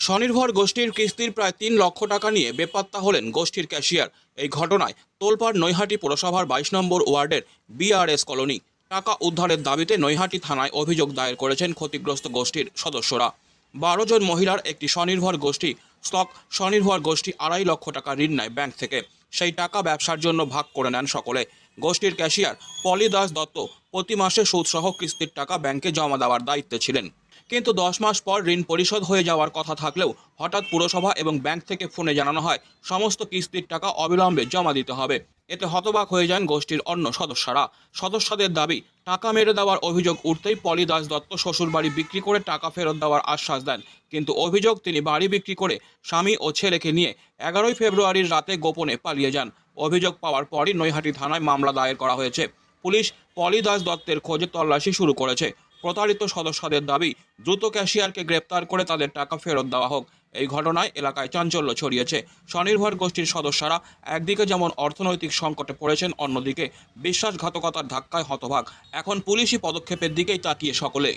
স্বনির্ভর গোষ্ঠীর কিস্তির প্রায় তিন লক্ষ টাকা নিয়ে বেপাত্তা হলেন গোষ্ঠীর ক্যাশিয়ার। এই ঘটনায় তোলপাড় নৈহাটি পুরসভার বাইশ নম্বর ওয়ার্ডের বিআরএস কলোনি টাকা উদ্ধারের দাবিতে নৈহাটি থানায় অভিযোগ দায়ের করেছেন ক্ষতিগ্রস্ত গোষ্ঠীর সদস্যরা। বারো জন মহিলার একটি স্বনির্ভর গোষ্ঠী স্টক স্বনির্ভর গোষ্ঠী আড়াই লক্ষ টাকা ঋণ নেয় ব্যাংক থেকে। সেই টাকা ব্যবসার জন্য ভাগ করে নেন সকলে। গোষ্ঠীর ক্যাশিয়ার পলি দাস দত্ত প্রতি মাসে সুদসহ কিস্তির টাকা ব্যাংকে জমা দেওয়ার দায়িত্বে ছিলেন। কিন্তু দশ মাস পর ঋণ পরিশোধ হয়ে যাওয়ার কথা থাকলেও হঠাৎ পুরসভা এবং ব্যাংক থেকে ফোনে জানানো হয়, সমস্ত কিস্তির টাকা অবিলম্বে জমা দিতে হবে। এতে হতবাক হয়ে যান গোষ্ঠীর অন্য সদস্যরা। সদস্যদের দাবি, টাকা মেরে দেওয়ার অভিযোগ উঠতেই পলি দাস দত্ত শ্বশুরবাড়ি বিক্রি করে টাকা ফেরত দেওয়ার আশ্বাস দেন। কিন্তু অভিযোগ তিনি বাড়ি বিক্রি করে স্বামী ও ছেলেকে নিয়ে এগারোই ফেব্রুয়ারির রাতে গোপনে পালিয়ে যান। অভিযোগ পাওয়ার পরই নৈহাটি থানায় মামলা দায়ের করা হয়েছে। পুলিশ পলি দাস দত্তের খোঁজে তল্লাশি শুরু করেছে। প্রতারিত সদস্যদের দাবি দ্রুত ক্যাশিয়ারকে গ্রেপ্তার করে তাদের টাকা ফেরত দেওয়া হোক। এই ঘটনায় এলাকায় চাঞ্চল্য ছড়িয়েছে। স্বনির্ভর গোষ্ঠীর সদস্যরা একদিকে যেমন অর্থনৈতিক সংকটে পড়েছেন অন্যদিকে বিশ্বাসঘাতকতার ধাক্কায় হতভাগ। এখন পুলিশি পদক্ষেপের দিকেই তাকিয়ে সকলে।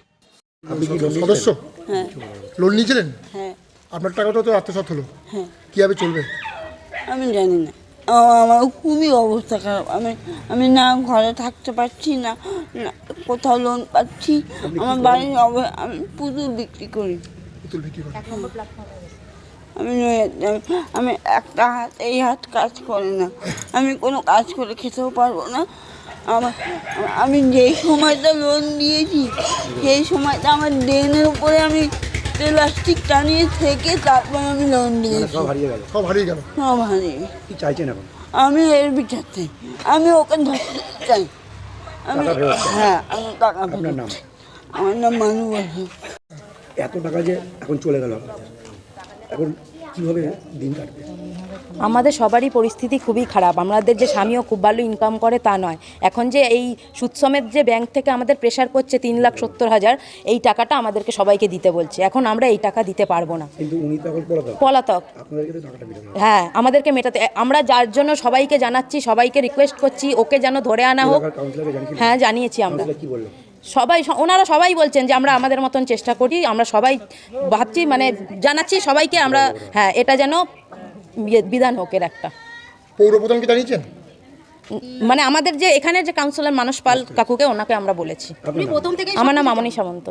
সদস্য? হ্যাঁ। লোন নিয়েছিলেন? হ্যাঁ। আপনার টাকাটা তো আত্মসাৎ হলো। হ্যাঁ। কীভাবে চলবে? আমি জানি না। আমার খুবই অবস্থা খারাপ। আমি আমি না ঘরে থাকতে পারছি না না কোথাও লোন পাচ্ছি। আমার বাড়ির অব- আমি পুতুল বিক্রি করি। পুতুল বিক্রি করে আমি আমি- আমি একটা হাত এই হাত কাজ করে না। আমি কোনো কাজ করে খেতেও পারব না। আমার আমি যেই সময়টা লোন দিয়েছি সেই সময়টা আমার ড্রেনের উপরে আমি প্লাস্টিক টানিয়ে থেকে তারপর আমি লোন দিয়েছি। সব হারিয়ে গেল। সব হারিয়ে গেল? সব হারিয়ে কি চাইছেন এখন? আমি এর বিচার চাই। আমি ওখান ধরতে চাই। আমি টাকা ফেরত চাই। হ্যাঁ আমি টাকা আপনার ফেরত নাম? চাই। আমার নাম মানু বসু। এত টাকা যে এখন চলে গেল আপনাদের এখন কীভাবে দিন কাটবে? আমাদের সবারই পরিস্থিতি খুবই খারাপ। আমাদের যে স্বামীও খুব ভালো ইনকাম করে তা নয়। এখন যে এই সুদ সমেত যে ব্যাংক থেকে আমাদের প্রেশার করছে তিন লাখ সত্তর হাজার এই টাকাটা আমাদেরকে সবাইকে দিতে বলছে। এখন আমরা এই টাকা দিতে পারব না। পলাতক। হ্যাঁ আমাদেরকে মেটাতে। আমরা যার জন্য সবাইকে জানাচ্ছি সবাইকে রিকোয়েস্ট করছি ওকে যেন ধরে আনা হোক। হ্যাঁ জানিয়েছি আমরা। সবাই ওনারা সবাই বলছেন যে আমরা আমাদের মতন চেষ্টা করি আমরা সবাই ভাবছি মানে জানাচ্ছি সবাইকে আমরা হ্যাঁ এটা যেন ইয়ে বিধান হোক এর একটা। পৌরপ্রধান কি জানিয়েছেন? মানে আমাদের যে এখানে যে কাউন্সিলর মানস পাল কাকুকে ওনাকে আমরা বলেছি? আমার নাম মামনি সামন্ত।